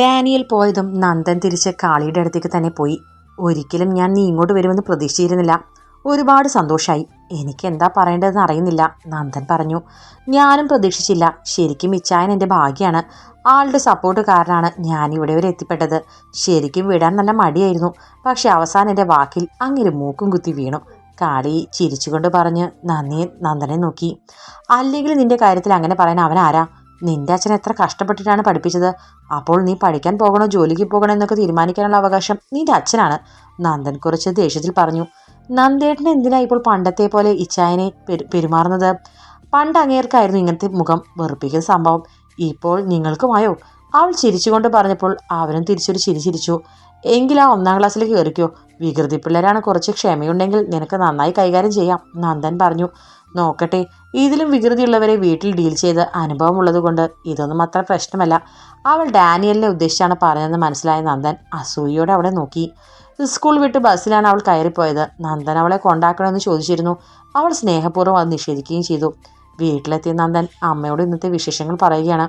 Daniel പോയതും നന്ദൻ തിരിച്ച് കാളിയുടെ അടുത്തേക്ക് തന്നെ പോയി. ഒരിക്കലും ഞാൻ നീ ഇങ്ങോട്ട് വരുമെന്ന് പ്രതീക്ഷിച്ചിരുന്നില്ല. ഒരുപാട് സന്തോഷമായി എനിക്ക് എന്താ പറയേണ്ടതെന്ന് അറിയുന്നില്ല നന്ദൻ പറഞ്ഞു. ഞാനും പ്രതീക്ഷിച്ചില്ല. ശരിക്കും ഇച്ചായൻ എന്റെ ഭാഗ്യമാണ് ആളുടെ സപ്പോർട്ട് കാരണമാണ് ഞാൻ ഇവിടെ വരെ എത്തിപ്പെട്ടത്. ശരിക്കും വിടാൻ നല്ല മടിയായിരുന്നു. പക്ഷെ അവസാനം എന്റെ വാക്കിൽ അങ്ങനെ മൂക്കും കുത്തി വീണു. കാളി ചിരിച്ചുകൊണ്ട് പറഞ്ഞ് നന്ദി നന്ദനെ നോക്കി. അല്ലെങ്കിൽ നിന്റെ കാര്യത്തിൽ അങ്ങനെ പറയാൻ അവൻ ആരാ നിന്റെ അച്ഛൻ എത്ര കഷ്ടപ്പെട്ടിട്ടാണ് പഠിപ്പിച്ചത്? അപ്പോൾ നീ പഠിക്കാൻ പോകണോ ജോലിക്ക് പോകണോ എന്നൊക്കെ തീരുമാനിക്കാനുള്ള അവകാശം നിന്റെ അച്ഛനാണ്. നന്ദൻ കുറച്ച് ദേഷ്യത്തിൽ പറഞ്ഞു. നന്ദേട്ടൻ എന്തിനാ ഇപ്പോൾ പണ്ടത്തെ പോലെ ഇച്ചായനെ പെരു പെരുമാറുന്നത്? പണ്ട് അങ്ങേർക്കായിരുന്നു ഇങ്ങനത്തെ മുഖം വെറുപ്പിക്കുന്ന സംഭവം. ഇപ്പോൾ നിങ്ങൾക്കുമായോ? അവൾ ചിരിച്ചുകൊണ്ട് പറഞ്ഞപ്പോൾ അവനും തിരിച്ചൊരു ചിരി ചിരിച്ചു. എങ്കിൽ ആ ഒന്നാം ക്ലാസ്സിലേക്ക് കയറിക്കോ? വികൃതി പിള്ളേരാണ് കുറച്ച് ക്ഷമയുണ്ടെങ്കിൽ നിനക്ക് നന്നായി കൈകാര്യം ചെയ്യാം നന്ദൻ പറഞ്ഞു. നോക്കട്ടെ. ഇതിലും വികൃതിയുള്ളവരെ വീട്ടിൽ ഡീൽ ചെയ്ത് അനുഭവമുള്ളത് കൊണ്ട് ഇതൊന്നും അത്ര പ്രശ്നമല്ല. അവൾ ഡാനിയലിനെ ഉദ്ദേശിച്ചാണ് പറഞ്ഞതെന്ന് മനസ്സിലായ നന്ദൻ അസൂയയോടെ അവളെ നോക്കി. സ്കൂൾ വിട്ട് ബസ്സിലാണ് അവൾ കയറിപ്പോയത്. നന്ദൻ അവളെ കൊണ്ടാക്കണമെന്ന് ചോദിച്ചിരുന്നു. അവൾ സ്നേഹപൂർവം അത് നിഷേധിക്കുകയും ചെയ്തു. വീട്ടിലെത്തിയ നന്ദൻ അമ്മയോട് ഇന്നത്തെ വിശേഷങ്ങൾ പറയുകയാണ്.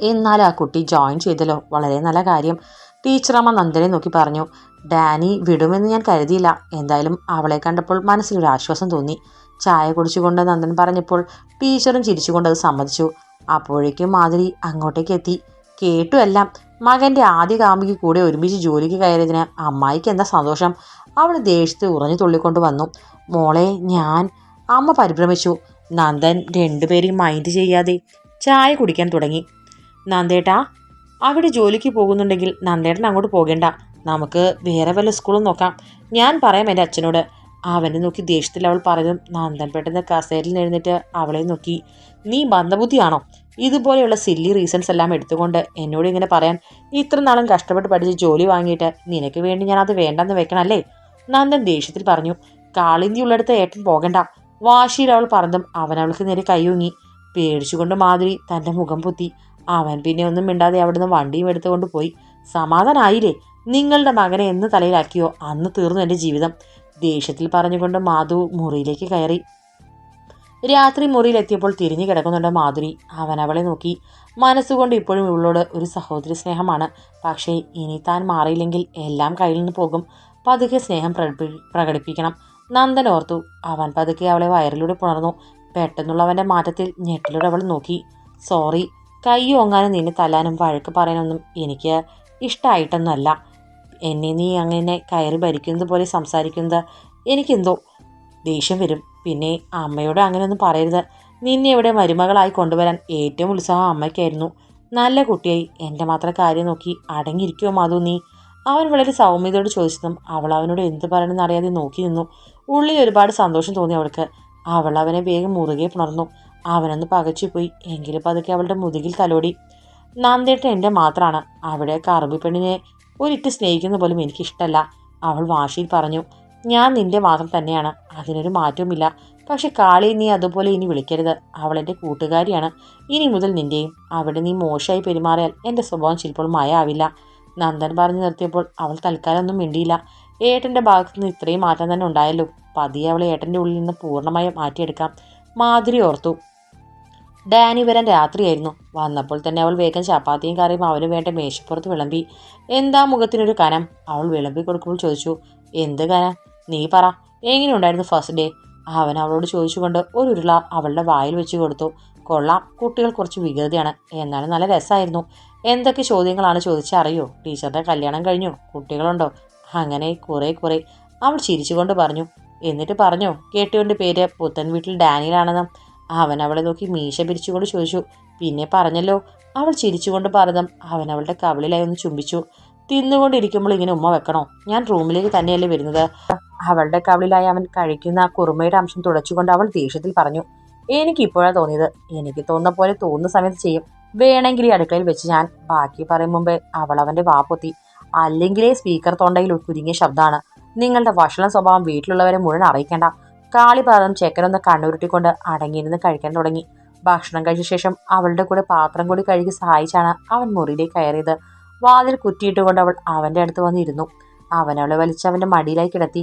എന്നാൽ ആ കുട്ടി ജോയിൻ ചെയ്തല്ലോ. വളരെ നല്ല കാര്യം. ടീച്ചറമ്മ നന്ദനെ നോക്കി പറഞ്ഞു. ഡാനി വിടുമെന്ന് ഞാൻ കരുതിയില്ല. എന്തായാലും അവളെ കണ്ടപ്പോൾ മനസ്സിലൊരു ആശ്വാസം തോന്നി. ചായ കുടിച്ചുകൊണ്ട് നന്ദൻ പറഞ്ഞപ്പോൾ ടീച്ചറും ചിരിച്ചുകൊണ്ട് അത് സമ്മതിച്ചു. അപ്പോഴേക്കും മാധുരി അങ്ങോട്ടേക്ക് എത്തി. കേട്ടു എല്ലാം. മകന്റെ ആദ്യ കാമുകി കൂടെ ഒരുമിച്ച് ജോലിക്ക് കയറിയതിന് അമ്മായിക്ക് എന്താ സന്തോഷം? അവൾ ദേഷ്യത്തെ ഉറഞ്ഞു തുള്ളിക്കൊണ്ട് വന്നു. മോളെ ഞാൻ. അമ്മ പരിഭ്രമിച്ചു. നന്ദൻ രണ്ടുപേരെയും മൈൻഡ് ചെയ്യാതെ ചായ കുടിക്കാൻ തുടങ്ങി. നന്ദേട്ടാ അവിടെ ജോലിക്ക് പോകുന്നുണ്ടെങ്കിൽ നന്ദേട്ടൻ അങ്ങോട്ട് പോകേണ്ട. നമുക്ക് വേറെ വല്ല സ്കൂളും നോക്കാം. ഞാൻ പറയാം എന്റെ അച്ഛനോട്. അവനെ നോക്കി ദേഷ്യത്തിൽ അവൾ പറഞ്ഞു നന്ദൻ പെട്ടെന്ന് കസേരയിൽ എഴുന്നേറ്റ് അവളെ നോക്കി. നീ മന്ദബുദ്ധിയാണോ? ഇതുപോലെയുള്ള സില്ലി റീസൺസ് എല്ലാം എടുത്തുകൊണ്ട് എന്നോട് ഇങ്ങനെ പറയാൻ ഇത്ര നാളും കഷ്ടപ്പെട്ട് പഠിച്ച് ജോലി വാങ്ങിയിട്ട് നിനക്ക് വേണ്ടി ഞാൻ അത് വേണ്ടെന്ന് വെക്കണല്ലേ? നന്ദൻ ദേഷ്യത്തിൽ പറഞ്ഞു കാളിന്തി ഉള്ളിടത്ത് ഏട്ടൻ പോകണ്ട. വാശിയിൽ അവൾ പറഞ്ഞതും അവൻ അവൾക്ക് നേരെ കൈയൊങ്ങി പേടിച്ചുകൊണ്ട് മാധുരി തന്റെ മുഖം പൊത്തി. അവൻ പിന്നെ ഒന്നും മിണ്ടാതെ അവിടുന്ന് വണ്ടിയും എടുത്തുകൊണ്ട് പോയി. സമാധാനായില്ലേ? നിങ്ങളുടെ മകനെ എന്ന് തലയിലാക്കിയോ? അന്ന് തീർന്നു എന്റെ ജീവിതം. ദേഷ്യത്തിൽ പറഞ്ഞുകൊണ്ട് മാധു മുറിയിലേക്ക് കയറി. രാത്രി മുറിയിലെത്തിയപ്പോൾ തിരിഞ്ഞു കിടക്കുന്നുണ്ട് മാധുരി. അവൻ അവളെ നോക്കി. മനസ്സുകൊണ്ട് ഇപ്പോഴും ഇവളോട് ഒരു സഹോദരി സ്നേഹമാണ്. പക്ഷേ ഇനി താൻ മാറിയില്ലെങ്കിൽ എല്ലാം കയ്യിൽ നിന്ന് പോകും. പതുക്കെ സ്നേഹം പ്രകടിപ്പി പ്രകടിപ്പിക്കണം. നന്ദൻ ഓർത്തു. അവൻ പതുക്കെ അവളെ വയറിലൂടെ പുണർന്നു. പെട്ടെന്നുള്ള അവന്റെ മാറ്റത്തിൽ ഞെട്ടിലൂടെ അവൾ നോക്കി. സോറി. കൈ ഓങ്ങാനും നിന്നെ തല്ലാനും വഴക്ക് പറയാനൊന്നും എനിക്ക് ഇഷ്ടമായിട്ടൊന്നുമല്ല എന്നെ നീ അങ്ങനെ കയറി ഭരിക്കുന്നത് പോലെ സംസാരിക്കുന്നത് എനിക്കെന്തോ ദേഷ്യം വരും. പിന്നെ അമ്മയോട് അങ്ങനെയൊന്നും പറയരുത്. നിന്നെ ഇവിടെ മരുമകളായി കൊണ്ടുവരാൻ ഏറ്റവും ഉത്സാഹം അമ്മയ്ക്കായിരുന്നു. നല്ല കുട്ടിയായി. എന്റെ മാത്രം കാര്യം നോക്കി അടങ്ങിയിരിക്കുമോ മാധു നീ? അവൻ വളരെ സൗമ്യതയോട് ചോദിച്ചതും അവൾ അവനോട് എന്ത് പറയണമെന്ന് അറിയാതെ നോക്കി നിന്നു. ഉള്ളിൽ ഒരുപാട് സന്തോഷം തോന്നി അവൾക്ക്. അവൾ അവനെ വേഗം മുറുകെ പുണർന്നു. അവനൊന്ന് പകച്ചുപോയി എങ്കിലും പതുക്കെ അവളുടെ മുതുകിൽ തലോടി. നന്ദേട്ടൻ എന്റെ മാത്രമാണ് അവിടെ കറുമ്പി പെണ്ണിനെ ഒരിട്ട് സ്നേഹിക്കുന്ന പോലും എനിക്കിഷ്ടമല്ല അവൾ വാശിയിൽ പറഞ്ഞു ഞാൻ നിന്റെ മാത്രം തന്നെയാണ് അതിനൊരു മാറ്റവുമില്ല. പക്ഷെ കാളി നീ അതുപോലെ ഇനി വിളിക്കരുത്. അവൾ എന്റെ കൂട്ടുകാരിയാണ്. ഇനി മുതൽ നിന്റെയും അവിടെ നീ മോശമായി പെരുമാറിയാൽ എന്റെ സ്വഭാവം ചിലപ്പോൾ മായാവില്ല. നന്ദൻ പറഞ്ഞു നിർത്തിയപ്പോൾ അവൾ തൽക്കാലം ഒന്നും മിണ്ടിയില്ല. ഏട്ടന്റെ ഭാഗത്തു നിന്ന് ഇത്രയും മാറ്റം തന്നെ ഉണ്ടായല്ലോ. പതിയെ അവളെ ഏട്ടന്റെ ഉള്ളിൽ നിന്ന് പൂർണമായും മാറ്റിയെടുക്കാം. മാധുരി ഓർത്തു ഡാനി വരാൻ രാത്രിയായിരുന്നു. വന്നപ്പോൾ തന്നെ അവൾ വേഗം ചപ്പാത്തിയും കറിയും അവന് വേണ്ട മേശപ്പുറത്ത് വിളമ്പി. എന്താ മുഖത്തിനൊരു കനം? അവൾ വിളമ്പി കൊടുക്കുമ്പോൾ ചോദിച്ചു. എന്ത് കനം? നീ പറ. എങ്ങനെയുണ്ടായിരുന്നു ഫസ്റ്റ് ഡേ? അവൻ അവളോട് ചോദിച്ചുകൊണ്ട് ഒരു ഉരുള അവളുടെ വായിൽ വെച്ച് കൊടുത്തു. കൊള്ളാം. കുട്ടികൾ കുറച്ച് വികൃതിയാണ്. എന്നാലും നല്ല രസമായിരുന്നു. എന്തൊക്കെ ചോദ്യങ്ങളാണ് ചോദിച്ചറിയോ ടീച്ചറുടെ കല്യാണം കഴിഞ്ഞു. കുട്ടികളുണ്ടോ? അങ്ങനെ കുറേ കുറേ. അവൾ ചിരിച്ചുകൊണ്ട് പറഞ്ഞു. എന്നിട്ട് പറഞ്ഞു. കേട്ടുകൊണ്ട് പേര്. പുത്തൻ വീട്ടിൽ ഡാനിയലാണെന്ന്. അവൻ അവളെ നോക്കി മീശ പിരിച്ചുകൊണ്ട് ചോദിച്ചു പിന്നെ പറഞ്ഞല്ലോ. അവൾ ചിരിച്ചുകൊണ്ട് പറഞ്ഞതും അവൻ അവളുടെ കവിളിലായി ഒന്ന് ചുംബിച്ചു. തിന്നുകൊണ്ടിരിക്കുമ്പോൾ ഇങ്ങനെ ഉമ്മ വെക്കണോ? ഞാൻ റൂമിലേക്ക് തന്നെയല്ലേ വരുന്നത്? അവളുടെ കവിളിലായി അവൻ കഴിക്കുന്ന ആ കുറുമയുടെ അംശം തുടച്ചുകൊണ്ട് അവൾ ദേഷ്യത്തിൽ പറഞ്ഞു എനിക്ക് ഇപ്പോഴാണ് തോന്നിയത്. എനിക്ക് തോന്നുന്ന പോലെ തോന്നുന്ന സമയത്ത് ചെയ്യും. വേണമെങ്കിൽ ഈ അടുക്കളയിൽ വെച്ച് ഞാൻ. ബാക്കി പറയും മുമ്പേ അവൾ അവന്റെ വാപ്പൊത്തി അല്ലെങ്കിലേ സ്പീക്കർ തൊണ്ടയിൽ കുരുങ്ങിയ ശബ്ദമാണ്. നിങ്ങളുടെ വഷളം സ്വഭാവം വീട്ടിലുള്ളവരെ മുഴുവൻ അറിയിക്കേണ്ട. കാളി ചേക്കനൊന്ന് കണ്ണുരുട്ടിക്കൊണ്ട് അടങ്ങിയിരുന്ന് കഴിക്കാൻ തുടങ്ങി. ഭക്ഷണം കഴിച്ച ശേഷം അവളുടെ കൂടെ പാത്രം കൂടി കഴുകി സഹായിച്ചാണ് അവൻ മുറിയിലേക്ക് കയറിയത്. വാതിൽ കുറ്റിയിട്ടുകൊണ്ട് അവൾ അവന്റെ അടുത്ത് വന്നിരുന്നു. അവൻ അവളെ വലിച്ച് അവന്റെ മടിയിലായി കിടത്തി.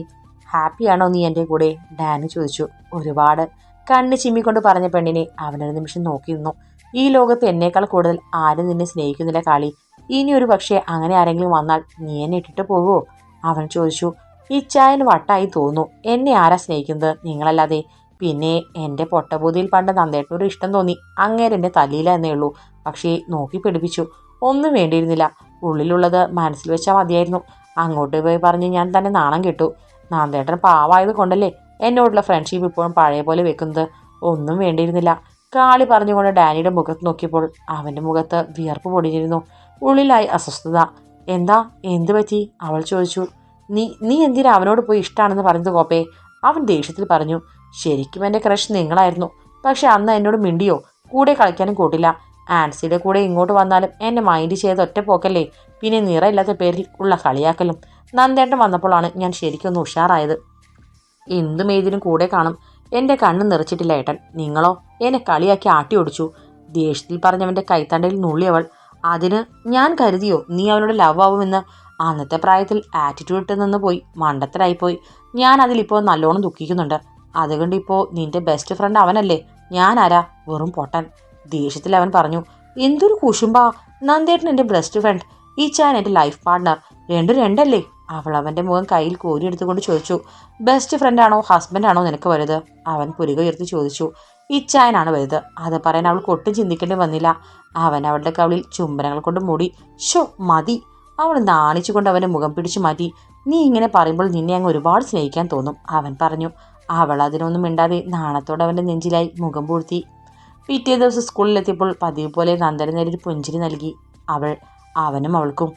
ഹാപ്പിയാണോ നീ എന്റെ കൂടെ? ഡാനി ചോദിച്ചു. ഒരുപാട്. കണ്ണ് ചിമ്മിക്കൊണ്ട് പറഞ്ഞ പെണ്ണിനെ അവനൊരു നിമിഷം നോക്കി നിന്നു ഈ ലോകത്ത് എന്നേക്കാൾ കൂടുതൽ ആരും നിന്നെ സ്നേഹിക്കുന്നില്ല കാളി. ഇനി ഒരു പക്ഷേ അങ്ങനെ ആരെങ്കിലും വന്നാൽ നീ എന്നെ ഇട്ടിട്ട് പോകുമോ അവൻ ചോദിച്ചു. ഇച്ചായന് വട്ടായി തോന്നുന്നു. എന്നെ ആരാ സ്നേഹിക്കുന്നത്? നിങ്ങളല്ലാതെ. പിന്നെ എന്റെ പൊട്ടബൂതിയിൽ പണ്ട് നന്ദേട്ടൊരു ഇഷ്ടം തോന്നി. അങ്ങേരെ എന്റെ തല്ലിയില്ല എന്നേ ഉള്ളൂ. പക്ഷേ നോക്കി പിടിപ്പിച്ചു. ഒന്നും വേണ്ടിയിരുന്നില്ല. ഉള്ളിലുള്ളത് മനസ്സിൽ വെച്ചാൽ മതിയായിരുന്നു. അങ്ങോട്ട് പോയി പറഞ്ഞ് ഞാൻ തന്നെ നാണം കിട്ടു. നാന്തേട്ടൻ പാവായത് കൊണ്ടല്ലേ എന്നോടുള്ള ഫ്രണ്ട്ഷിപ്പ് ഇപ്പോഴും പഴയ പോലെ വെക്കുന്നത്? ഒന്നും വേണ്ടിയിരുന്നില്ല. കാളി പറഞ്ഞുകൊണ്ട് ഡാനിയുടെ മുഖത്ത് നോക്കിയപ്പോൾ അവന്റെ മുഖത്ത് വിയർപ്പ് പൊടിഞ്ഞിരുന്നു. ഉള്ളിലായി അസ്വസ്ഥത. എന്താ? എന്തു പറ്റി? അവൾ ചോദിച്ചു. നീ നീ എന്തിനാ അവനോട് പോയി ഇഷ്ടമാണെന്ന് പറഞ്ഞത് കോപ്പേ അവൻ ദേഷ്യത്തിൽ പറഞ്ഞു ശരിക്കും എന്റെ ക്രഷ് നിങ്ങളായിരുന്നു. പക്ഷെ അന്ന് എന്നോട് മിണ്ടിയോ? കൂടെ കളിക്കാനും കൂട്ടില്ല. ആൻസിയുടെ കൂടെ ഇങ്ങോട്ട് വന്നാലും എന്നെ മൈൻഡ് ചെയ്ത് ഒറ്റ പോക്കല്ലേ? പിന്നെ നിറയില്ലാത്ത പേരിൽ ഉള്ള കളിയാക്കലും. നന്ദേട്ടൻ വന്നപ്പോഴാണ് ഞാൻ ശരിക്കൊന്ന് ഉഷാറായത്. എന്തും ഏതിനും കൂടെ കാണും. എന്റെ കണ്ണ് നിറച്ചിട്ടില്ല ഏട്ടൻ. നിങ്ങളോ? എന്നെ കളിയാക്കി ആട്ടി ഓടിച്ചു ദേഷ്യത്തിൽ പറഞ്ഞവന്റെ കൈത്തണ്ടയിൽ നുള്ളിയവൾ അതിന് ഞാൻ കരുതിയോ? നീ അവനോട് ലവ് ആവുമെന്ന്? അന്നത്തെ പ്രായത്തിൽ ആറ്റിറ്റ്യൂഡ് ഇട്ട് നിന്ന് പോയി മണ്ടത്തരായിപ്പോയി ഞാൻ അതിലിപ്പോൾ നല്ലോണം ദുഃഖിക്കുന്നുണ്ട്. അതുകൊണ്ട് ഇപ്പോൾ നിന്റെ ബെസ്റ്റ് ഫ്രണ്ട് അവനല്ലേ? ഞാൻ ആരാ? വെറും പൊട്ടൻ. ദേഷ്യത്തിൽ അവൻ പറഞ്ഞു എന്തൊരു കുശുമ്പാ. നന്ദേട്ടൻ എന്റെ ബെസ്റ്റ് ഫ്രണ്ട് ഈ ചാൻ എന്റെ ലൈഫ് പാർട്ട്ണർ രണ്ടും രണ്ടല്ലേ? അവൾ അവന്റെ മുഖം കയ്യിൽ കോരി എടുത്തുകൊണ്ട് ചോദിച്ചു ബെസ്റ്റ് ഫ്രണ്ടാണോ ഹസ്ബൻഡാണോ നിനക്ക് വലുത്? അവൻ പുരുക ഉയർത്തി ചോദിച്ചു ഇച്ചായനാണ് വലുത്. അത് പറയാൻ അവൾക്ക് ഒട്ടും ചിന്തിക്കേണ്ടി വന്നില്ല. അവൻ അവളുടെ കവിളിൽ ചുംബനങ്ങൾ കൊണ്ട് മൂടി ഷോ മതി. അവൾ നാണിച്ചുകൊണ്ട് അവന്റെ മുഖം പിടിച്ചു മാറ്റി. നീ ഇങ്ങനെ പറയുമ്പോൾ നിന്നെ അങ്ങ് ഒരുപാട് സ്നേഹിക്കാൻ തോന്നും അവൻ പറഞ്ഞു. അവൾ അതിനൊന്നും മിണ്ടാതെ നാണത്തോടെ അവന്റെ നെഞ്ചിലായി മുഖം പൂഴ്ത്തി. പിറ്റേ ദിവസം സ്കൂളിലെത്തിയപ്പോൾ പതിവ് പോലെ നന്ദന നേരൊരു പുഞ്ചിരി നൽകി. അവൾ അവനും അവൾക്കും.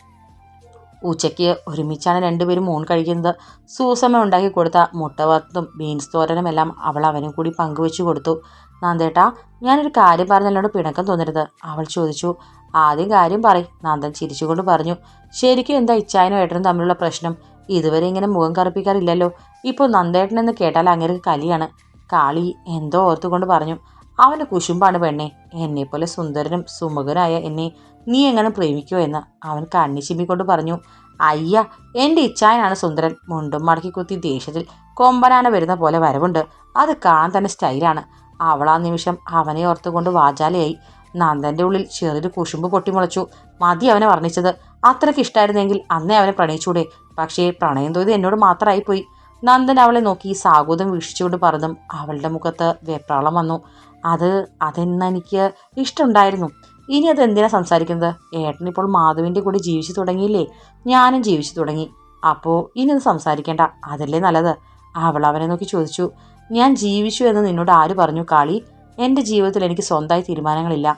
ഉച്ചയ്ക്ക് ഒരുമിച്ചാണ് രണ്ടുപേരും ഊൺ കഴിക്കുന്നത്. സൂസമ്മ ഉണ്ടാക്കി കൊടുത്ത മുട്ട വറുത്തും ബീൻസ് തോരനുമെല്ലാം അവൾ അവനും കൂടി പങ്കുവെച്ചു കൊടുത്തു. നന്ദേട്ടാ ഞാനൊരു കാര്യം പറഞ്ഞല്ലോട് പിണക്കം തോന്നരുത്. അവൾ ചോദിച്ചു ആദ്യം കാര്യം പറയും നന്ദൻ ചിരിച്ചുകൊണ്ട് പറഞ്ഞു. ശരിക്കും എന്താ ഇച്ചായനും ഏട്ടനും തമ്മിലുള്ള പ്രശ്നം? ഇതുവരെ ഇങ്ങനെ മുഖം കറുപ്പിക്കാറില്ലല്ലോ. ഇപ്പോൾ നന്ദേട്ടൻ എന്ന് കേട്ടാൽ അങ്ങനെ കലിയാണ്. കാളി എന്തോ ഓർത്തുകൊണ്ട് പറഞ്ഞു. അവന് കുശുമ്പാണ് പെണ്ണെ. എന്നെപ്പോലെ സുന്ദരനും സുമുഖനായ എന്നെ നീ എങ്ങനെ പ്രേമിക്കോ എന്ന്. അവൻ കണ്ണി ചിമ്മിക്കൊണ്ട് പറഞ്ഞു. അയ്യ എന്റെ ഇച്ചായനാണ് സുന്ദരൻ. മുണ്ടും മടക്കി കുത്തി ദേഷ്യത്തിൽ കൊമ്പനാന വരുന്ന പോലെ വരവുണ്ട്. അത് കാണാൻ തന്നെ സ്റ്റൈലാണ് അവൾ ആ നിമിഷം അവനെ ഓർത്തുകൊണ്ട് വാചാലയായി. നന്ദന്റെ ഉള്ളിൽ ചെറിയൊരു കുശുമ്പ് പൊട്ടിമുളച്ചു. മതി അവനെ വർണിച്ചത്. അത്രയ്ക്ക് ഇഷ്ടമായിരുന്നെങ്കിൽ അന്നേ അവനെ പ്രണയിച്ചൂടെ. പക്ഷേ പ്രണയം തോതി എന്നോട് മാത്രമായി പോയി നന്ദൻ അവളെ നോക്കി സാഗോദം വീക്ഷിച്ചുകൊണ്ട് പറഞ്ഞതും അവളുടെ മുഖത്ത് വെപ്രാളം വന്നു. അത് അതെന്നെനിക്ക് ഇഷ്ടമുണ്ടായിരുന്നു? ഇനി അത് എന്തിനാ സംസാരിക്കുന്നത്? ഏട്ടനിപ്പോൾ മാധവിന്റെ കൂടെ ജീവിച്ചു തുടങ്ങിയില്ലേ? ഞാനും ജീവിച്ചു തുടങ്ങി. അപ്പോൾ ഇനി അത് സംസാരിക്കേണ്ട. അതല്ലേ നല്ലത്? അവൾ അവനെ നോക്കി ചോദിച്ചു. ഞാൻ ജീവിച്ചു എന്ന് നിന്നോട് ആര് പറഞ്ഞു കാളി? എന്റെ ജീവിതത്തിൽ എനിക്ക് സ്വന്തമായി തീരുമാനങ്ങളില്ല.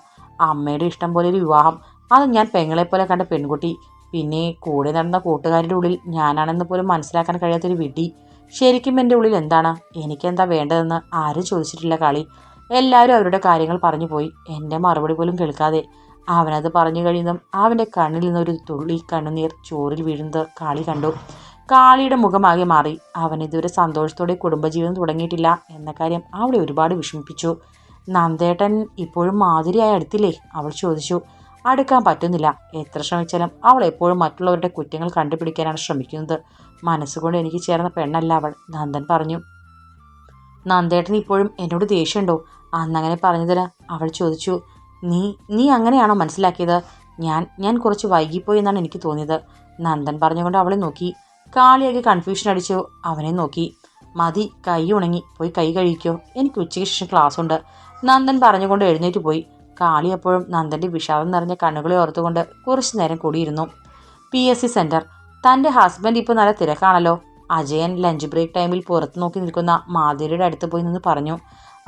അമ്മയുടെ ഇഷ്ടം പോലെ ഒരു വിവാഹം. അത് ഞാൻ പെങ്ങളെപ്പോലെ കണ്ട പെൺകുട്ടി. പിന്നെ കൂടെ നടന്ന കൂട്ടുകാരുടെ ഉള്ളിൽ ഞാനാണെന്ന് പോലും മനസ്സിലാക്കാൻ കഴിയാത്തൊരു വിഡി ശരിക്കും എന്റെ ഉള്ളിൽ എന്താണ്? എനിക്കെന്താ വേണ്ടതെന്ന് ആരും ചോദിച്ചിട്ടില്ല കാളി. എല്ലാവരും അവരുടെ കാര്യങ്ങൾ പറഞ്ഞു പോയി. എന്റെ മറുപടി പോലും കേൾക്കാതെ. അവനത് പറഞ്ഞു കഴിയുന്നതും അവന്റെ കണ്ണിൽ നിന്നൊരു തുള്ളി കണ്ണുനീർ ചോറിൽ വീഴുന്നത് കാളി കണ്ടു. കാളിയുടെ മുഖമാകെ മാറി. അവൻ ഇതുവരെ സന്തോഷത്തോടെ കുടുംബജീവിതം തുടങ്ങിയിട്ടില്ല എന്ന കാര്യം അവളെ ഒരുപാട് വിഷമിപ്പിച്ചു. നന്ദേട്ടൻ ഇപ്പോഴും മാധുരിയായി അടുത്തില്ലേ? അവൾ ചോദിച്ചു. അടുക്കാൻ പറ്റുന്നില്ല. എത്ര ശ്രമിച്ചാലും അവൾ എപ്പോഴും മറ്റുള്ളവരുടെ കുറ്റങ്ങൾ കണ്ടുപിടിക്കാനാണ് ശ്രമിക്കുന്നത്. മനസ്സുകൊണ്ട് എനിക്ക് ചേർന്ന പെണ്ണല്ല അവൾ നന്ദൻ പറഞ്ഞു. നന്ദേട്ടൻ ഇപ്പോഴും എന്നോട് ദേഷ്യമുണ്ടോ? അന്നങ്ങനെ പറഞ്ഞതിന് അവൾ ചോദിച്ചു. നീ നീ അങ്ങനെയാണോ മനസ്സിലാക്കിയത്? ഞാൻ ഞാൻ കുറച്ച് വൈകിപ്പോയി എന്നാണ് എനിക്ക് തോന്നിയത്. നന്ദൻ പറഞ്ഞുകൊണ്ട് അവളെ നോക്കി. കാളിയാകെ കൺഫ്യൂഷൻ അടിച്ചു. അവനെ നോക്കി. മതി കൈ ഉണങ്ങി പോയി കൈ കഴിക്കോ എനിക്ക് ഉച്ചയ്ക്ക് ശേഷം ക്ലാസ് ഉണ്ട്. നന്ദൻ പറഞ്ഞുകൊണ്ട് എഴുന്നേറ്റ് പോയി. കാളി എപ്പോഴും നന്ദന്റെ വിഷാദം നിറഞ്ഞ കണ്ണുകളെ ഓർത്തുകൊണ്ട് കുറച്ചു നേരം കൂടിയിരുന്നു. പി എസ് സി സെന്റർ തന്റെ ഹസ്ബൻഡ് ഇപ്പോൾ നല്ല തിരക്കാണല്ലോ. അജയൻ ലഞ്ച് ബ്രേക്ക് ടൈമിൽ പുറത്ത് നോക്കി നിൽക്കുന്ന മാധുരിയുടെ അടുത്ത് പോയി നിന്ന് പറഞ്ഞു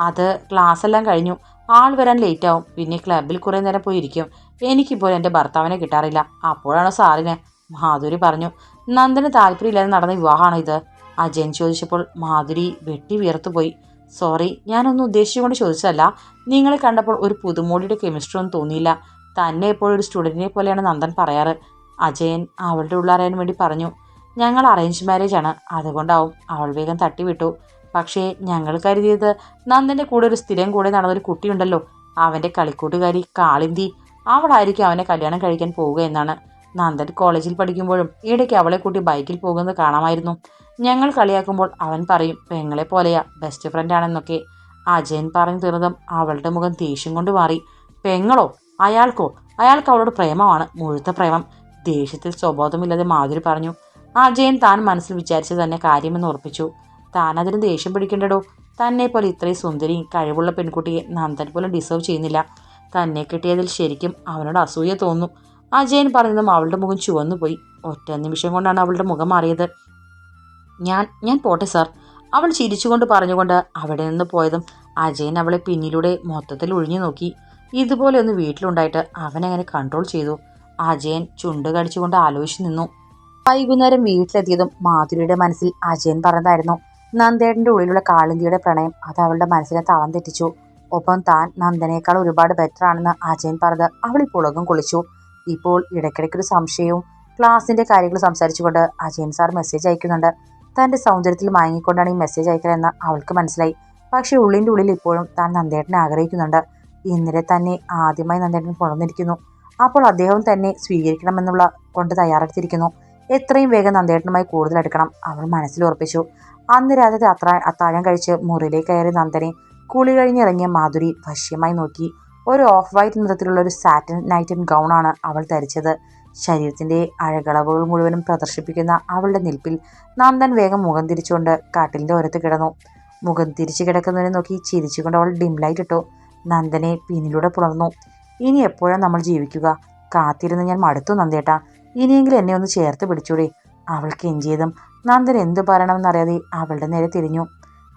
അത് ക്ലാസ് എല്ലാം കഴിഞ്ഞു. ആൾ വരാൻ ലേറ്റ് ആവും. പിന്നെ ക്ലബിൽ കുറേ നേരം പോയിരിക്കും. എനിക്കിപ്പോൾ എന്റെ ഭർത്താവിനെ കിട്ടാറില്ല. അപ്പോഴാണോ സാറിന്? മാധുരി പറഞ്ഞു നന്ദന് താല്പര്യമില്ലാതെ നടന്ന വിവാഹമാണോ ഇത്? അജയൻ ചോദിച്ചപ്പോൾ മാധുരി വെട്ടി വിയർത്തുപോയി. സോറി ഞാനൊന്നും ഉദ്ദേശിച്ചുകൊണ്ട് ചോദിച്ചതല്ല. നിങ്ങളെ കണ്ടപ്പോൾ ഒരു പുതുമോടിയുടെ കെമിസ്ട്രി ഒന്നും തോന്നിയില്ല. തന്നെ എപ്പോഴും ഒരു സ്റ്റുഡന്റിനെ പോലെയാണ് നന്ദൻ പറയാറ്. അജയൻ അവളുടെ ഉള്ളറിയാൻ വേണ്ടി പറഞ്ഞു. ഞങ്ങൾ അറേഞ്ച് മാരേജ് ആണ്. അതുകൊണ്ടാവും അവൾ വേഗം തട്ടിവിട്ടു. പക്ഷേ ഞങ്ങൾ കരുതിയത് നന്ദന്റെ കൂടെ ഒരു സ്ഥിരം കൂടെ നടന്നൊരു കുട്ടിയുണ്ടല്ലോ. അവന്റെ കളിക്കൂട്ടുകാരി കാളിന്തി. അവളായിരിക്കും അവനെ കല്യാണം കഴിക്കാൻ പോവുക എന്നാണ്. നന്ദൻ കോളേജിൽ പഠിക്കുമ്പോഴും ഇടയ്ക്ക് അവളെ കൂട്ടി ബൈക്കിൽ പോകുന്നത് കാണാമായിരുന്നു. ഞങ്ങൾ കളിയാക്കുമ്പോൾ അവൻ പറയും പെങ്ങളെ പോലെയാ ബെസ്റ്റ് ഫ്രണ്ട് ആണെന്നൊക്കെ. അജയൻ പറഞ്ഞു തീർന്നതും അവളുടെ മുഖം ദേഷ്യം കൊണ്ട് മാറി. പെങ്ങളോ അയാൾക്കോ? അയാൾക്ക് അവളോട് പ്രേമമാണ് മുഴുത്ത പ്രേമം. ദേഷ്യത്തിൽ സ്വബോധമില്ലാതെ മാധുരി പറഞ്ഞു. അജയൻ താൻ മനസ്സിൽ വിചാരിച്ചത് തന്നെ കാര്യമെന്ന് ഉറപ്പിച്ചു. താൻ അതിന് ദേഷ്യം പിടിക്കേണ്ടടോ? തന്നെ പോലെ ഇത്രയും സുന്ദരിയും കഴിവുള്ള പെൺകുട്ടിയെ നന്ദൻ പോലും ഡിസേർവ് ചെയ്യുന്നില്ല. തന്നെ കിട്ടിയതിൽ ശരിക്കും അവനോട് അസൂയ തോന്നുന്നു അജയൻ പറഞ്ഞതും അവളുടെ മുഖം ചുവന്നുപോയി. ഒറ്റ നിമിഷം കൊണ്ടാണ് അവളുടെ മുഖം മാറിയത്. ഞാൻ ഞാൻ പോട്ടെ സാർ. അവൾ ചിരിച്ചുകൊണ്ട് പറഞ്ഞുകൊണ്ട് അവിടെ നിന്ന് പോയതും അജയൻ അവളെ പിന്നിലൂടെ മൊത്തത്തിൽ ഒഴിഞ്ഞു നോക്കി. ഇതുപോലെ ഒന്ന് വീട്ടിലുണ്ടായിട്ട് അവനങ്ങനെ കൺട്രോൾ ചെയ്തു. അജയൻ ചുണ്ട് കടിച്ചുകൊണ്ട് ആലോചിച്ചു നിന്നു. വൈകുന്നേരം വീട്ടിലെത്തിയതും മാധുരിയുടെ മനസ്സിൽ അജയൻ പറഞ്ഞതായിരുന്നു. നന്ദേട്ടന്റെ ഉള്ളിലുള്ള കാളിന്തിയുടെ പ്രണയം അത് അവളുടെ മനസ്സിനെ തളം തെറ്റിച്ചു. ഒപ്പം താൻ നന്ദനേക്കാൾ ഒരുപാട് ബെറ്റർ ആണെന്ന് അജയൻ പറഞ്ഞത് അവൾ ഇപ്പോൾ കുളിച്ചു. ഇപ്പോൾ ഇടയ്ക്കിടയ്ക്കൊരു സംശയവും ക്ലാസിന്റെ കാര്യങ്ങൾ സംസാരിച്ചുകൊണ്ട് അജയൻ സാർ മെസ്സേജ് അയക്കുന്നുണ്ട്. തന്റെ സൗന്ദര്യത്തിൽ മയങ്ങിക്കൊണ്ടാണ് ഈ മെസ്സേജ് അയക്കലെന്ന് അവൾക്ക് മനസ്സിലായി. പക്ഷേ ഉള്ളിന്റെ ഉള്ളിൽ ഇപ്പോഴും താൻ നന്ദേട്ടനെ ആഗ്രഹിക്കുന്നുണ്ട്. ഇന്നലെ തന്നെ ആദ്യമായി നന്ദേട്ടൻ കൊണ്ടുവന്നിരിക്കുന്നു അപ്പോൾ അദ്ദേഹം തന്നെ സ്വീകരിക്കണമെന്നുള്ള കൊണ്ട് തയ്യാറെടുത്തിരിക്കുന്നു. എത്രയും വേഗം നന്ദേട്ടനുമായി കൂടുതൽ എടുക്കണം അവൾ മനസ്സിൽ ഉറപ്പിച്ചു. അന്ന് രാത്രി അത്താഴം കഴിച്ച് മുറിയിലേക്ക് കയറി നന്ദനെ കുളി കഴിഞ്ഞിറങ്ങിയ മാധുരി വശ്യമായി നോക്കി. ഒരു ഓഫ് വൈറ്റ് നിറത്തിലുള്ള ഒരു സാറ്റൻ നൈറ്റൻ ആണ് അവൾ ധരിച്ചത്. ശരീരത്തിന്റെ അഴകളവുകൾ മുഴുവനും പ്രദർശിപ്പിക്കുന്ന അവളുടെ നിൽപ്പിൽ നന്ദൻ വേഗം മുഖം തിരിച്ചുകൊണ്ട് കാട്ടിലിന്റെ ഓരത്ത് കിടന്നു. മുഖം തിരിച്ചു കിടക്കുന്നതിനെ നോക്കി ചിരിച്ചുകൊണ്ട് അവൾ ഡിം ലൈറ്റ് ഇട്ടു. നന്ദനെ പിന്നിലൂടെ പുണർന്നു. ഇനി എപ്പോഴാണ് നമ്മൾ ജീവിക്കുക? കാത്തിരുന്ന് ഞാൻ മടുത്തു നന്ദേട്ടാ. ഇനിയെങ്കിലും എന്നെ ഒന്ന് ചേർത്ത് പിടിച്ചൂടെ. അവൾക്ക് എഞ്ചിയതും നന്ദൻ എന്തു പറയണമെന്നറിയാതെ അവളുടെ നേരെ തിരിഞ്ഞു.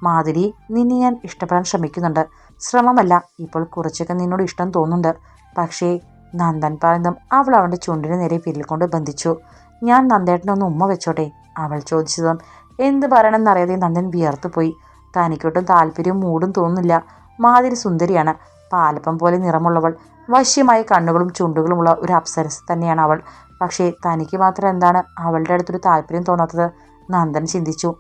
മാധുരി നിന്നെ ഞാൻ ഇഷ്ടപ്പെടാൻ ശ്രമിക്കുന്നുണ്ട്. ശ്രമമല്ല. ഇപ്പോൾ കുറച്ചൊക്കെ നിന്നോട് ഇഷ്ടം തോന്നുന്നുണ്ട്. പക്ഷേ നന്ദൻ പറയുന്നതും അവൾ അവന്റെ ചുണ്ടിന് നേരെ പിരിൽ കൊണ്ട് ബന്ധിച്ചു. ഞാൻ നന്ദേട്ടനൊന്ന് ഉമ്മ വെച്ചോട്ടെ അവൾ ചോദിച്ചതും എന്ത് പറയണമെന്നറിയാതെ നന്ദൻ വിയർത്തുപോയി തനിക്കൊട്ടും താല്പര്യവും മൂടും തോന്നുന്നില്ല. മാതിരി സുന്ദരിയാണ്. പാലപ്പം പോലെ നിറമുള്ളവൾ. വശ്യമായ കണ്ണുകളും ചുണ്ടുകളുമുള്ള ഒരു അപ്സരസ് തന്നെയാണ് അവൾ. പക്ഷേ തനിക്ക് മാത്രം എന്താണ് അവളുടെ അടുത്തൊരു താല്പര്യം തോന്നാത്തത്? നന്ദൻ ചിന്തിച്ചു.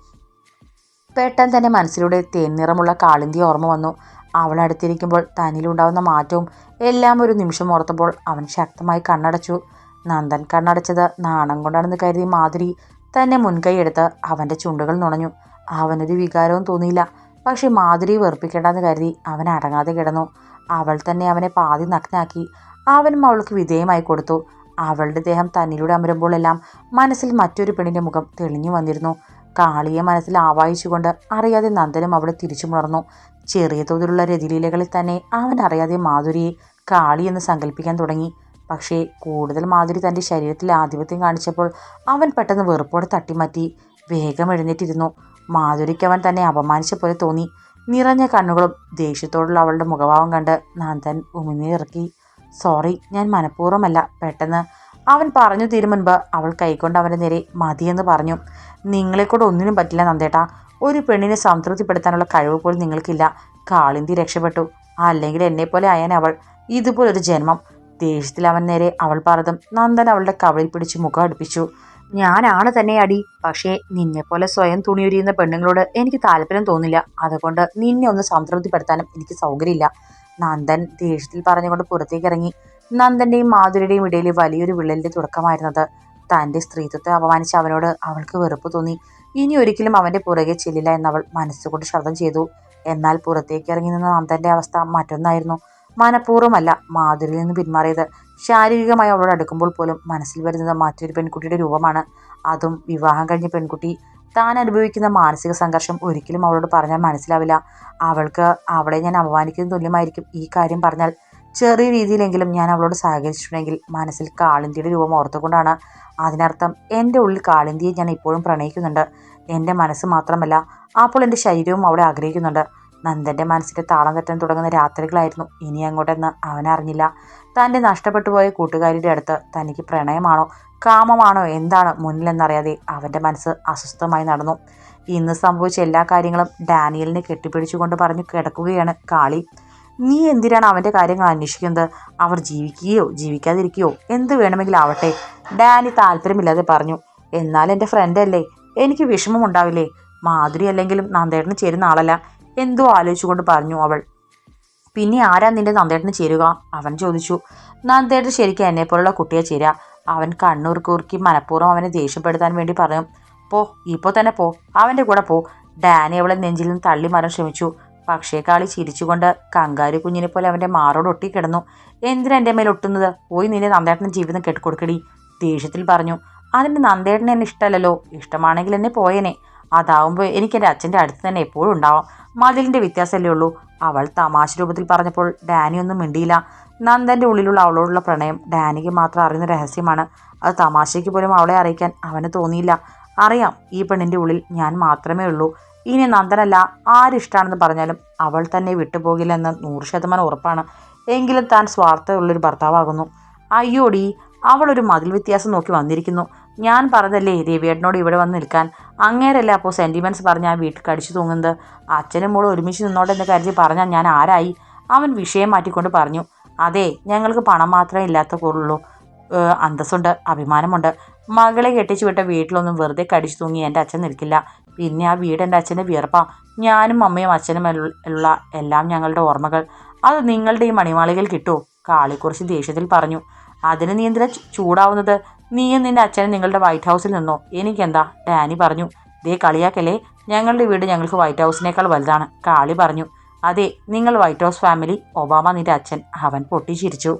പെട്ടെന്ന് തന്നെ മനസ്സിലൂടെ തേൻ നിറമുള്ള കാളിന്തി ഓർമ്മ വന്നു. അവൾ അടുത്തിരിക്കുമ്പോൾ തന്നിലുണ്ടാവുന്ന മാറ്റവും എല്ലാം ഒരു നിമിഷം ഓർത്തപ്പോൾ അവൻ ശക്തമായി കണ്ണടച്ചു. നന്ദൻ കണ്ണടച്ചത് നാണം കൊണ്ടാണെന്ന് കരുതി മാധുരി തന്നെ മുൻകൈ എടുത്ത് അവന്റെ ചുണ്ടുകൾ നുണഞ്ഞു. അവനൊരു വികാരവും തോന്നിയില്ല. പക്ഷേ മാധുരി വെറുപ്പിക്കേണ്ടെന്ന് കരുതി അവൻ അടങ്ങാതെ കിടന്നു. അവൾ തന്നെ അവനെ പാതി നഗ്നാക്കി. അവനും അവൾക്ക് വിധേയമായി കൊടുത്തു. അവളുടെ ദേഹം തന്നിലൂടെ അമരുമ്പോഴെല്ലാം മനസ്സിൽ മറ്റൊരു പെണ്ണിന്റെ മുഖം തെളിഞ്ഞു വന്നിരുന്നു. കാളിയെ മനസ്സിൽ ആവായിച്ചുകൊണ്ട് അറിയാതെ നന്ദനും അവളെ തിരിച്ചുമുണർന്നു. ചെറിയ തോതിലുള്ള രതിലീലകളിൽ തന്നെ അവൻ അറിയാതെ മാധുരിയെ കാളി എന്ന് സങ്കല്പിക്കാൻ തുടങ്ങി. പക്ഷേ കൂടുതൽ മാധുരി തന്റെ ശരീരത്തിൽ ആധിപത്യം കാണിച്ചപ്പോൾ അവൻ പെട്ടെന്ന് വെറുപ്പോടെ തട്ടിമാറ്റി വേഗം എഴുന്നേറ്റിരുന്നു. മാധുരിക്ക് അവൻ തന്നെ അപമാനിച്ച പോലെ തോന്നി. നിറഞ്ഞ കണ്ണുകളും ദേഷ്യത്തോടുള്ള അവളുടെ മുഖഭാവം കണ്ട് നന്ദൻ ഉമിനീറിറക്കി സോറി ഞാൻ മനഃപൂർവമല്ല. പെട്ടെന്ന്. അവൻ പറഞ്ഞു തീരും മുൻപ് അവൾ കൈകൊണ്ട് അവന്റെ നേരെ മതിയെന്ന് പറഞ്ഞു. നിങ്ങളെക്കൂടെ ഒന്നിനും പറ്റില്ല നന്ദേട്ടാ. ഒരു പെണ്ണിനെ സംതൃപ്തിപ്പെടുത്താനുള്ള കഴിവ് പോലും നിങ്ങൾക്കില്ല. കാളിന്തി രക്ഷപ്പെട്ടു. അല്ലെങ്കിൽ എന്നെപ്പോലെ ആയാൻ അവൾ. ഇതുപോലൊരു ജന്മം. ദേഷ്യത്തിൽ അവൻ നേരെ അവൾ പറഞ്ഞതും നന്ദൻ അവളുടെ കവളിൽ പിടിച്ച് മുഖം അടുപ്പിച്ചു. ഞാനാണ് തന്നെ അടി. പക്ഷേ നിന്നെപ്പോലെ സ്വയം തുണിയൊരിയുന്ന പെണ്ണുങ്ങളോട് എനിക്ക് താല്പര്യം തോന്നില്ല. അതുകൊണ്ട് നിന്നെ ഒന്ന് സംതൃപ്തിപ്പെടുത്താനും എനിക്ക് സൗകര്യമില്ല. നന്ദൻ ദേഷ്യത്തിൽ പറഞ്ഞുകൊണ്ട് പുറത്തേക്ക് ഇറങ്ങി. നന്ദന്റെയും മാധുരിയുടെയും ഇടയിൽ വലിയൊരു വിള്ളലിന്റെ തുടക്കമായിരുന്നത്. തന്റെ സ്ത്രീത്വത്തെ അപമാനിച്ച അവനോട് അവൾക്ക് വെറുപ്പ് തോന്നി. ഇനി ഒരിക്കലും അവന്റെ പുറകെ ചെല്ലില്ല എന്നവൾ മനസ്സുകൊണ്ട് ശബ്ദം ചെയ്തു. എന്നാൽ പുറത്തേക്ക് ഇറങ്ങി നിന്ന നന്ദന്റെ അവസ്ഥ മറ്റൊന്നായിരുന്നു. മനഃപൂർവമല്ല മാധുരിൽ നിന്ന് പിന്മാറിയത്. ശാരീരികമായി അവളോട് അടുക്കുമ്പോൾ പോലും മനസ്സിൽ വരുന്നത് മറ്റൊരു പെൺകുട്ടിയുടെ രൂപമാണ്. അതും വിവാഹം കഴിഞ്ഞ പെൺകുട്ടി. താൻ അനുഭവിക്കുന്ന മാനസിക സംഘർഷം ഒരിക്കലും അവളോട് പറഞ്ഞാൽ മനസ്സിലാവില്ല. അവൾക്ക് അവളെ ഞാൻ അപമാനിക്കുന്ന തുല്യമായിരിക്കും ഈ കാര്യം പറഞ്ഞാൽ ചെറിയ രീതിയിലെങ്കിലും ഞാൻ അവളോട് സഹകരിച്ചിട്ടുണ്ടെങ്കിൽ മനസ്സിൽ കാളിന്തിയുടെ രൂപം ഓർത്തുകൊണ്ടാണ്. അതിനർത്ഥം എന്റെ ഉള്ളിൽ കാളിന്തിയെ ഞാൻ ഇപ്പോഴും പ്രണയിക്കുന്നുണ്ട്. എന്റെ മനസ്സ് മാത്രമല്ല അപ്പോൾ എന്റെ ശരീരവും അവളെ ആഗ്രഹിക്കുന്നുണ്ട്. നന്ദന്റെ മനസ്സിന്റെ താളം തെറ്റാൻ തുടങ്ങുന്ന രാത്രികളായിരുന്നു. ഇനി അങ്ങോട്ടെന്ന് അവനറിഞ്ഞില്ല തന്റെ നഷ്ടപ്പെട്ടു പോയ കൂട്ടുകാരിയുടെ അടുത്ത് തനിക്ക് പ്രണയമാണോ കാമമാണോ എന്താണ് മുന്നിലെന്നറിയാതെ അവന്റെ മനസ്സ് അസ്വസ്ഥമായി നടന്നു. ഇന്ന് സംഭവിച്ച എല്ലാ കാര്യങ്ങളും ഡാനിയലിനെ കെട്ടിപ്പിടിച്ചുകൊണ്ട് പറഞ്ഞു കിടക്കുകയാണ് കാളി. നീ എന്തിനാണ് അവന്റെ കാര്യങ്ങൾ അന്വേഷിക്കുന്നത്? അവർ ജീവിക്കുകയോ ജീവിക്കാതിരിക്കുകയോ എന്ത് വേണമെങ്കിലും ആവട്ടെ. ഡാനി താല്പര്യമില്ലാതെ പറഞ്ഞു എന്നാൽ എന്റെ ഫ്രണ്ട് അല്ലേ? എനിക്ക് വിഷമമുണ്ടാവില്ലേ മാധുരി അല്ലെങ്കിലും നന്ദേട്ടന് ചേരുന്ന ആളല്ല. എന്തോ ആലോചിച്ചുകൊണ്ട് പറഞ്ഞു അവൾ. പിന്നെ ആരാ നിന്റെ നന്ദേട്ടന് ചേരുക? അവൻ ചോദിച്ചു. നന്ദേട്ടൻ ശരിക്കും എന്നെപ്പോലുള്ള കുട്ടിയെ ചേരുക അവൻ കണ്ണൂർ കുറുക്കി മനഃപൂർവം അവനെ ദേഷ്യപ്പെടുത്താൻ വേണ്ടി പറഞ്ഞു. പോ ഇപ്പോൾ തന്നെ പോ. അവന്റെ കൂടെ പോ. ഡാനി അവളെ നെഞ്ചിൽ നിന്ന് തള്ളി മാറാൻ ശ്രമിച്ചു. പക്ഷേ കാളി ചിരിച്ചുകൊണ്ട് കങ്കാരു കുഞ്ഞിനെ പോലെ അവന്റെ മാറോട് ഒട്ടിക്കിടന്നു. എന്തിനാ എന്റെ മേൽ ഒട്ടുന്നത്? പോയി നിന്റെ നന്ദേട്ടന്റെ ജീവിതം കെട്ടിക്കൊടുക്കടി ദേഷ്യത്തിൽ പറഞ്ഞു. അതിന്റെ നന്ദേട്ടനെ എന്നെ ഇഷ്ടമല്ലല്ലോ. ഇഷ്ടമാണെങ്കിൽ എന്നെ പോയേനെ. അതാവുമ്പോൾ എനിക്ക് എന്റെ അച്ഛന്റെ അടുത്ത് തന്നെ എപ്പോഴും ഉണ്ടാവാം. മതിലിന്റെ വ്യത്യാസമല്ലേ ഉള്ളൂ. അവൾ തമാശ രൂപത്തിൽ പറഞ്ഞപ്പോൾ ഡാനി ഒന്നും മിണ്ടിയില്ല. നന്ദന്റെ ഉള്ളിലുള്ള അവളോടുള്ള പ്രണയം ഡാനിക്ക് മാത്രം അറിയുന്ന രഹസ്യമാണ്. അത് തമാശയ്ക്ക് പോലും അവളെ അറിയിക്കാൻ അവന് തോന്നിയില്ല. അറിയാം ഈ പെണ്ണിന്റെ ഉള്ളിൽ ഞാൻ മാത്രമേ ഉള്ളൂ. ഇനി നന്ദനല്ല ആരിഷ്ടാണെന്ന് പറഞ്ഞാലും അവൾ തന്നെ വിട്ടുപോകില്ലെന്ന് നൂറ് ശതമാനം ഉറപ്പാണ്. എങ്കിലും താൻ സ്വാർത്ഥമുള്ളൊരു ഭർത്താവാകുന്നു. അയ്യോടി അവളൊരു മതിൽ വ്യത്യാസം നോക്കി വന്നിരിക്കുന്നു. ഞാൻ പറഞ്ഞതല്ലേ രവിയേട്ടനോട് ഇവിടെ വന്ന് നിൽക്കാൻ? അങ്ങേരല്ല അപ്പോൾ സെന്റിമെന്റ്സ് പറഞ്ഞ് ആ വീട്ടിൽ കടിച്ചു തൂങ്ങുന്നത്? അച്ഛനും മോളും ഒരുമിച്ച് നിന്നോട്ടെ എന്ന് കരുതി പറഞ്ഞാൽ ഞാൻ ആരായി? അവൻ വിഷയം മാറ്റിക്കൊണ്ട് പറഞ്ഞു അതെ ഞങ്ങൾക്ക് പണം മാത്രമേ ഇല്ലാത്ത ഏഹ് അന്തസ്സുണ്ട് അഭിമാനമുണ്ട്. മകളെ കെട്ടിച്ചു വിട്ട വീട്ടിലൊന്നും വെറുതെ കടിച്ചു തൂങ്ങി എന്റെ അച്ഛൻ നിൽക്കില്ല. പിന്നെ ആ വീട് എന്റെ അച്ഛന്റെ വിയർപ്പാ. ഞാനും അമ്മയും അച്ഛനും ഉള്ള എല്ലാം ഞങ്ങളുടെ ഓർമ്മകൾ. അത് നിങ്ങളുടെ ഈ മണിമാളികയിൽ കിട്ടുമോ കാളിക്കുറിച്ച് ദേഷ്യത്തിൽ പറഞ്ഞു. അതിന് നീ എന്തിനാ ചൂടാവുന്നത്? നീയും നിന്റെ അച്ഛനും നിങ്ങളുടെ വൈറ്റ് ഹൗസിൽ നിന്നോ? എനിക്കെന്താ? ഡാനി പറഞ്ഞു. ദേ കളിയാക്കല്ലേ? ഞങ്ങളുടെ വീട് ഞങ്ങൾക്ക് വൈറ്റ് ഹൗസിനേക്കാൾ വലുതാണ്. കാളി പറഞ്ഞു. അതെ നിങ്ങൾ വൈറ്റ് ഹൗസ് ഫാമിലി ഒബാമ നിന്റെ അച്ഛൻ. അവൻ പൊട്ടിച്ചിരിച്ചു.